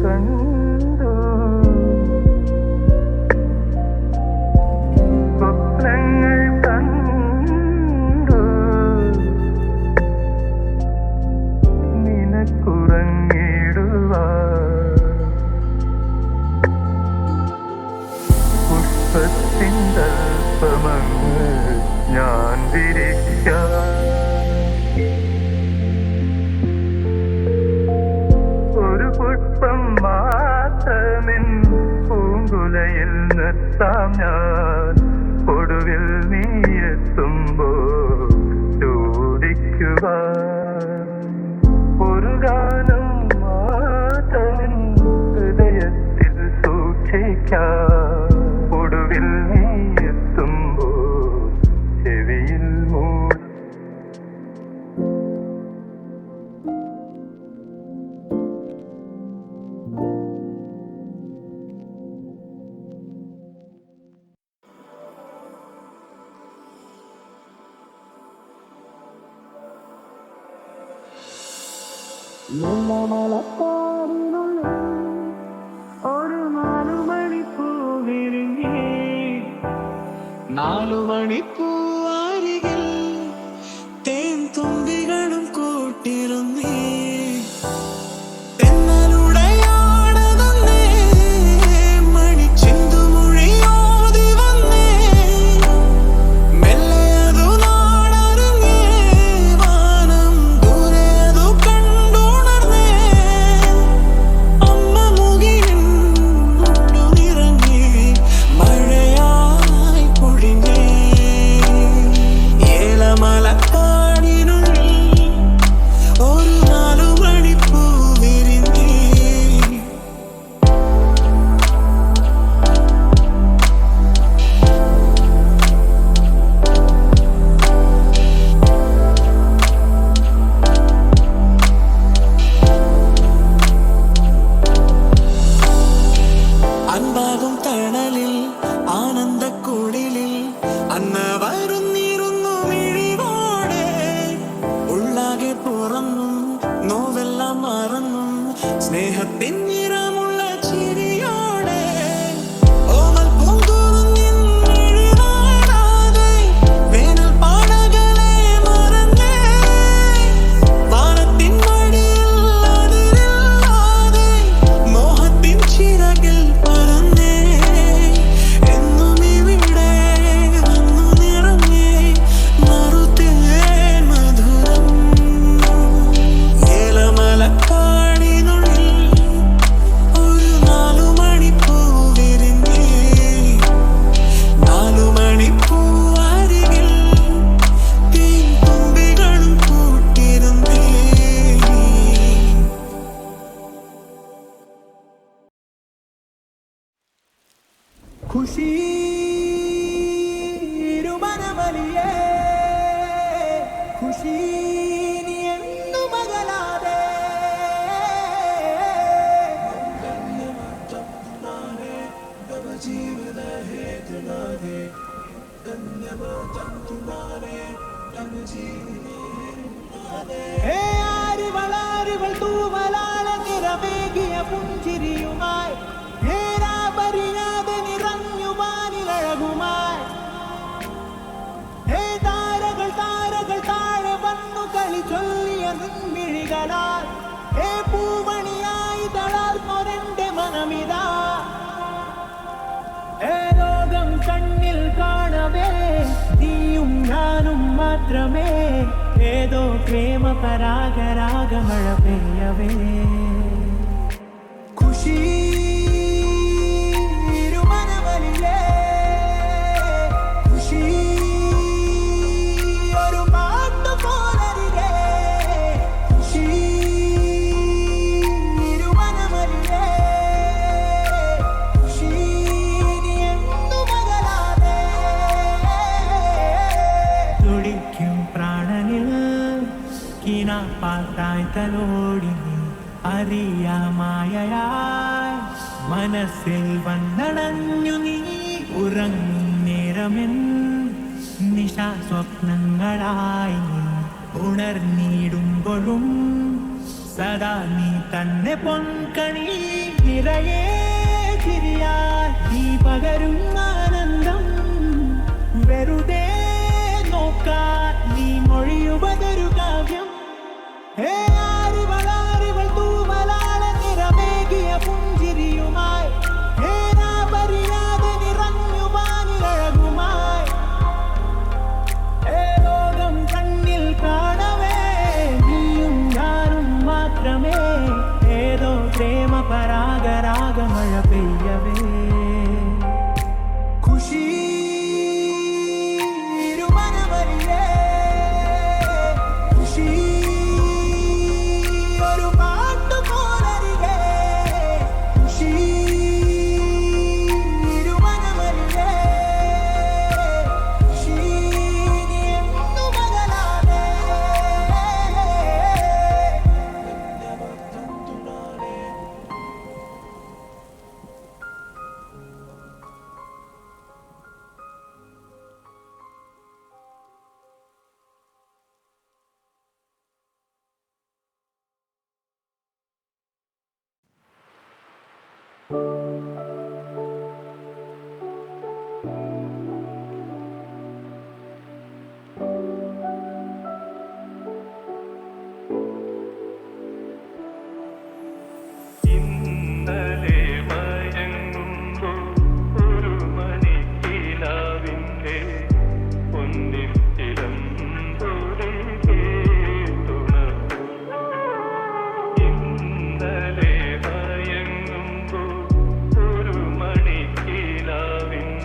couldn't খুশি പാത്തായ് തലോടി അറിയാമായയായി മനസ്സിൽ വന്നടഞ്ഞു നീ. ഉറങ്ങും നേരമെൻ നിശാ സ്വപ്നങ്ങളായി ഉണർന്നിടുമ്പോഴും സദാ നീ തന്നെ പൊൻകണി. നിറയേ ചിരിയായി നീ പകരും ആനന്ദം. വെറുതെ നോക്കാൻ നീ മൊഴിയുപതൊരു കാവ്യം.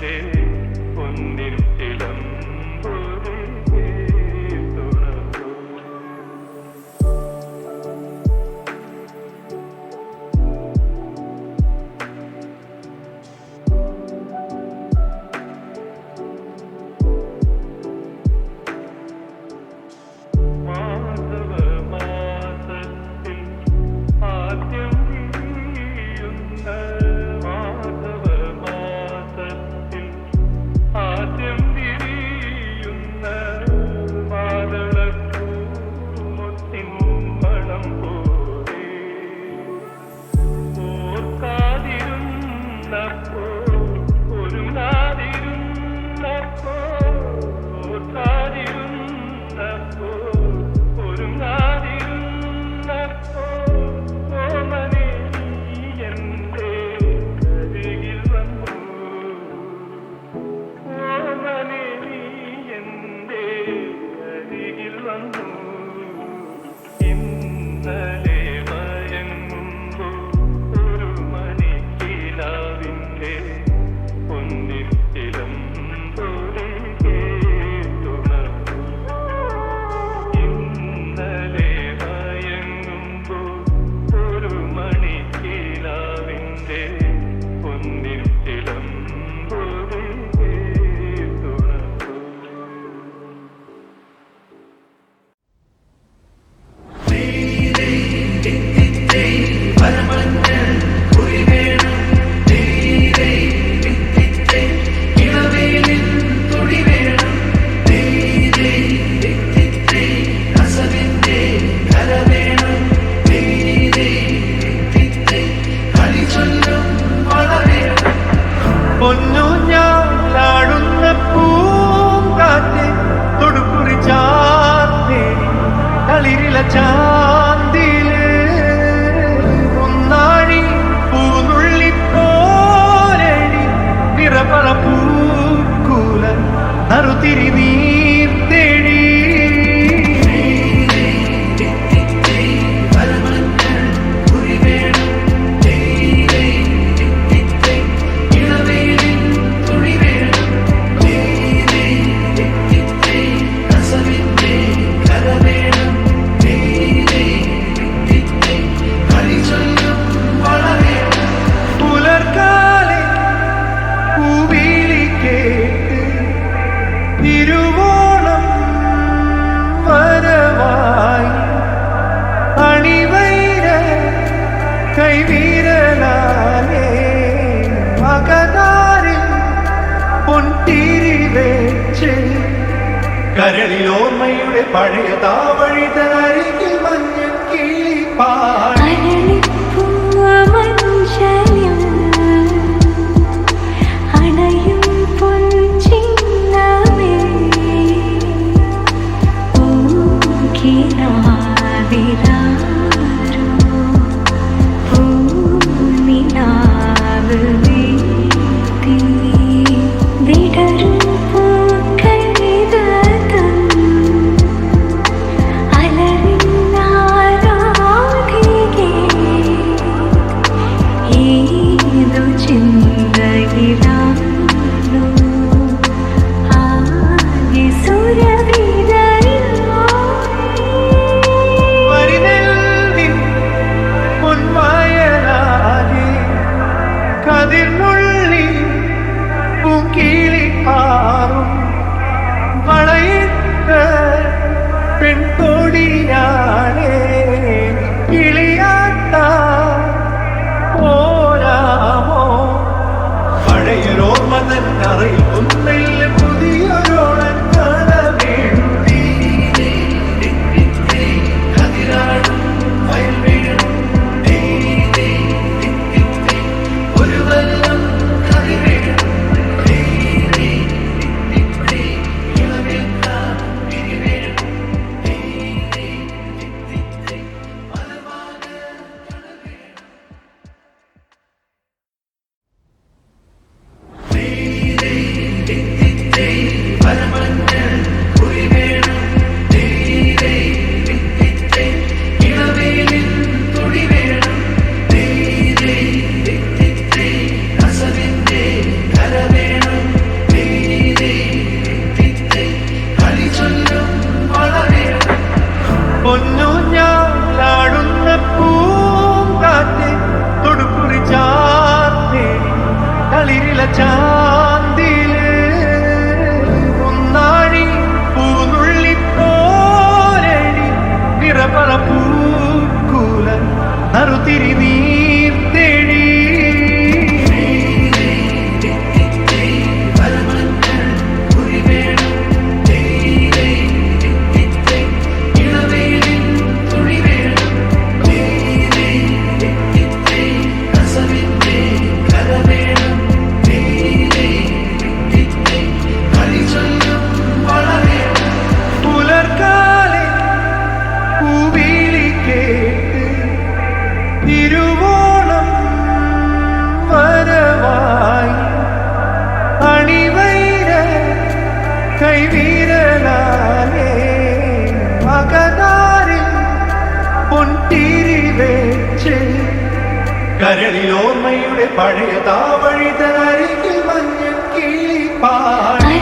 கொண்டே கொண்டிருக்கும் കൈവീരനാലേ മകതാരിൽ പൊൻതിരി വെച്ച് കരളിൽ ഓർമ്മയുടെ പഴയ താവഴി തരികിൽ മഞ്ഞ കിളിപ്പാടി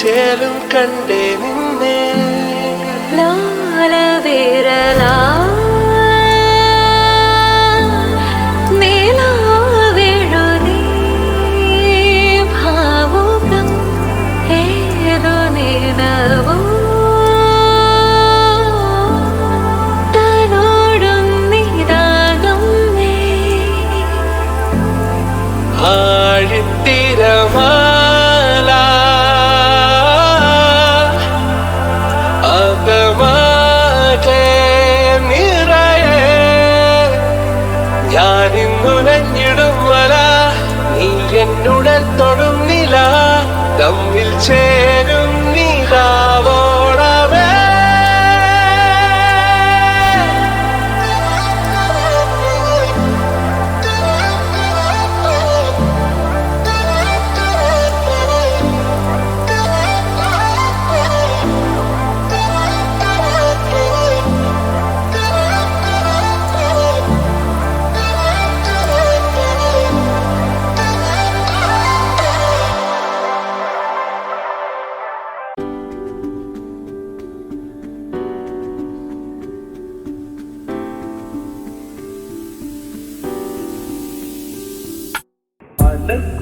ചേലും കണ്ടേ നിന്നെ. ലാല വിരലാ ആഴി chair. live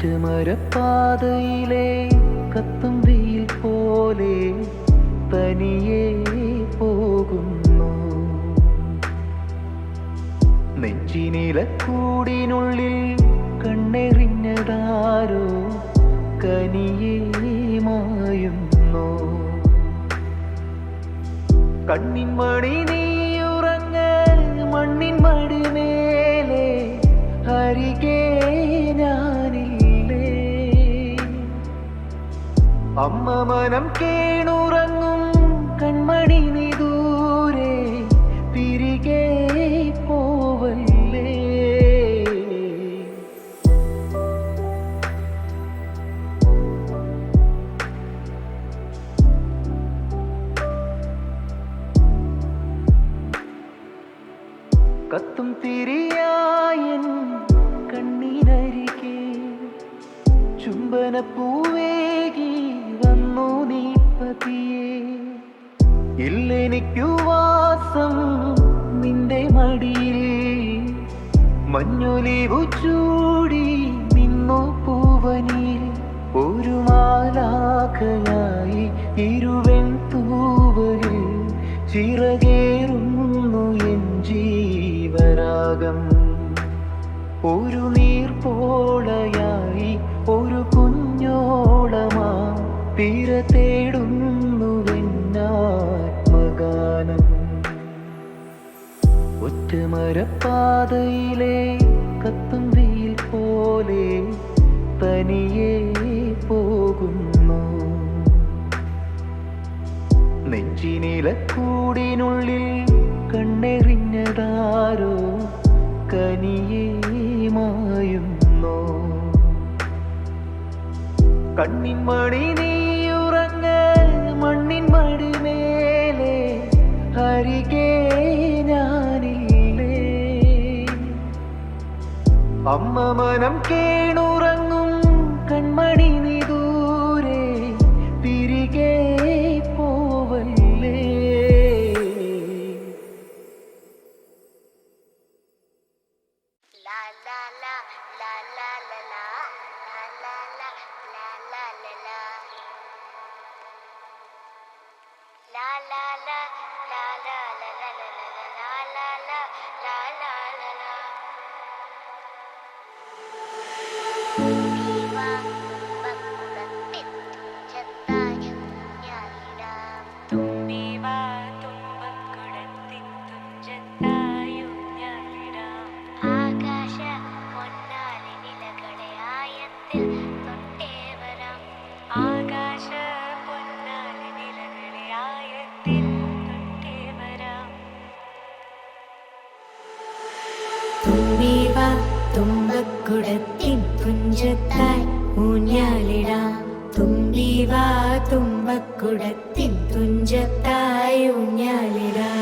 ചുറ്റുമരപ്പാതയിലെ കത്തും വെയിൽ പോലെ തനിയെ പോകുന്നു. നെഞ്ചിനില കൂടിനുള്ളിൽ കണ്ണെറിഞ്ഞതാരോ കനിയേ മായുന്നു. കണ്ണിൻ മണി നീയുറങ്ങ മണ്ണിൻ മടിമേലെ ഹരികേ അമ്മ മനം കേണുറങ്ങ ഒരു നീർപോളയായി ഒരു കുഞ്ഞോളമാ. തീര തേടുന്നു നിന്നാത്മഗാനം ഒറ്റമരപ്പാതയിലെ കത്തും വെയിൽ പോലെ തനിയെ പോകുന്നു. നെഞ്ചിനിലക്കൂടിനുള്ളിൽ കണ്ണെറിഞ്ഞതാരോ കനിയേ കണ്ണിൻ മണി നീ ഉറങ്ങ മണ്ണിൻ മടി മേലെ അരികെ ഞാനില്ലേ. അമ്മ മനം കേണു തുമ്പി വാ തുമ്പക്കുടത്തിൻ പുഞ്ചത്താൽ ഊഞ്ഞാലിടാം തുമ്പി വാ ഊഞ്ഞാലിടാം.